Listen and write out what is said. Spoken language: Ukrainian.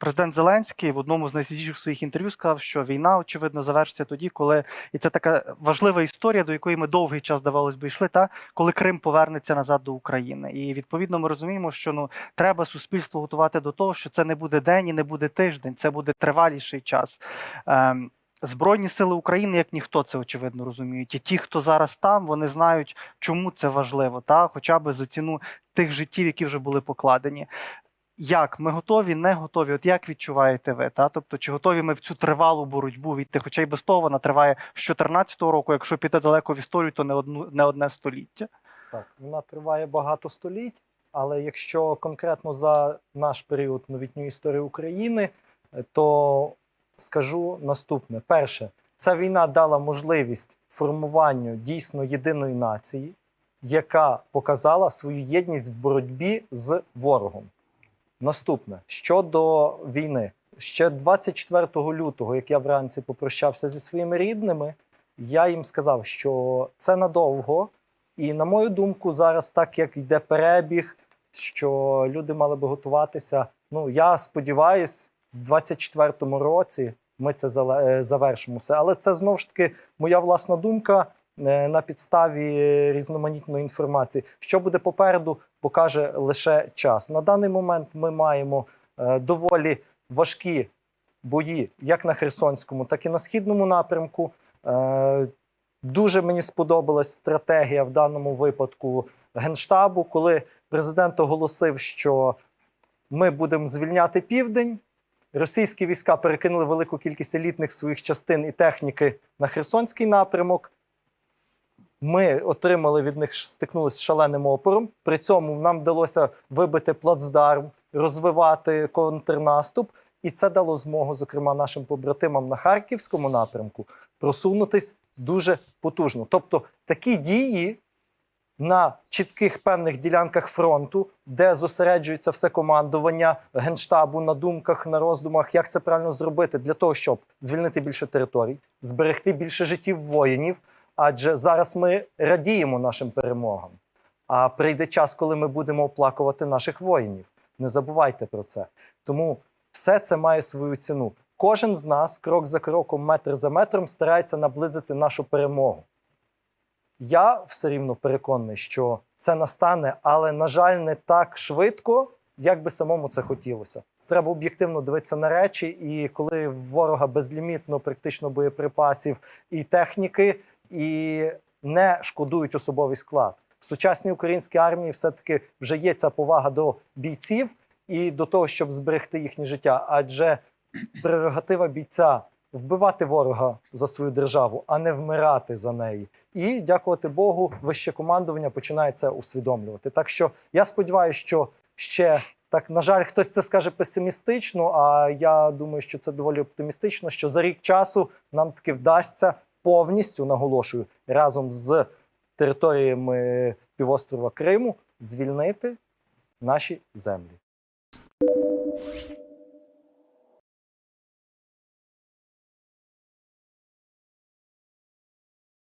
президент Зеленський в одному з найсвіжіших своїх інтерв'ю сказав, що війна очевидно завершиться тоді, коли і це така важлива історія, до якої ми довгий час здавалось би йшли, та коли Крим повернеться назад до України. І відповідно ми розуміємо, що ну треба суспільство готувати до того, що це не буде день і не буде тиждень, це буде триваліший час. Ем, Збройні сили України, як ніхто це очевидно розуміють. І ті, хто зараз там, вони знають, чому це важливо, та хоча б за ціну тих життів, які вже були покладені. Як ми готові, не готові? От як відчуваєте ви? Та? Тобто, чи готові ми в цю тривалу боротьбу війти? Хоча й без того вона триває з 2014 року. Якщо піти далеко в історію, то не одну не одне століття. Так, вона триває багато століть, але якщо конкретно за наш період новітньої історії України, то скажу наступне: перше, ця війна дала можливість формуванню дійсно єдиної нації, яка показала свою єдність в боротьбі з ворогом. Наступне щодо війни, ще 24 лютого, як я вранці попрощався зі своїми рідними, я їм сказав, що це надовго. І на мою думку, зараз, так як йде перебіг, що люди мали би готуватися. Ну я сподіваюсь, в 24-му році ми це е, завершимо все. Але це знову ж таки моя власна думка на підставі різноманітної інформації. Що буде попереду, покаже лише час. На даний момент ми маємо е, доволі важкі бої, як на Херсонському, так і на східному напрямку. Е, Дуже мені сподобалась стратегія в даному випадку Генштабу, коли президент оголосив, що ми будемо звільняти південь. Російські війська перекинули велику кількість елітних своїх частин і техніки на Херсонський напрямок. Ми отримали від них стикнулися з шаленим опором. При цьому нам вдалося вибити плацдарм, розвивати контрнаступ, і це дало змогу, зокрема, нашим побратимам на харківському напрямку просунутись дуже потужно. Тобто такі дії на чітких певних ділянках фронту, де зосереджується все командування генштабу на думках, на роздумах, як це правильно зробити для того, щоб звільнити більше територій, зберегти більше життів воїнів. Адже зараз ми радіємо нашим перемогам. А прийде час, коли ми будемо оплакувати наших воїнів. Не забувайте про це. Тому все це має свою ціну. Кожен з нас, крок за кроком, метр за метром, старається наблизити нашу перемогу. Я все рівно переконаний, що це настане, але, на жаль, не так швидко, як би самому це хотілося. Треба об'єктивно дивитися на речі, і коли в ворога безлімітно практично боєприпасів і техніки, і не шкодують особовий склад. В сучасній українській армії все-таки вже є ця повага до бійців і до того, щоб зберегти їхнє життя. Адже прерогатива бійця вбивати ворога за свою державу, а не вмирати за неї. І дякувати Богу, вище командування починає це усвідомлювати. Так що я сподіваюся, що ще так, на жаль, хтось це скаже песимістично. А я думаю, що це доволі оптимістично. Що за рік часу нам таки вдасться повністю наголошую разом з територіями півострова Криму звільнити наші землі.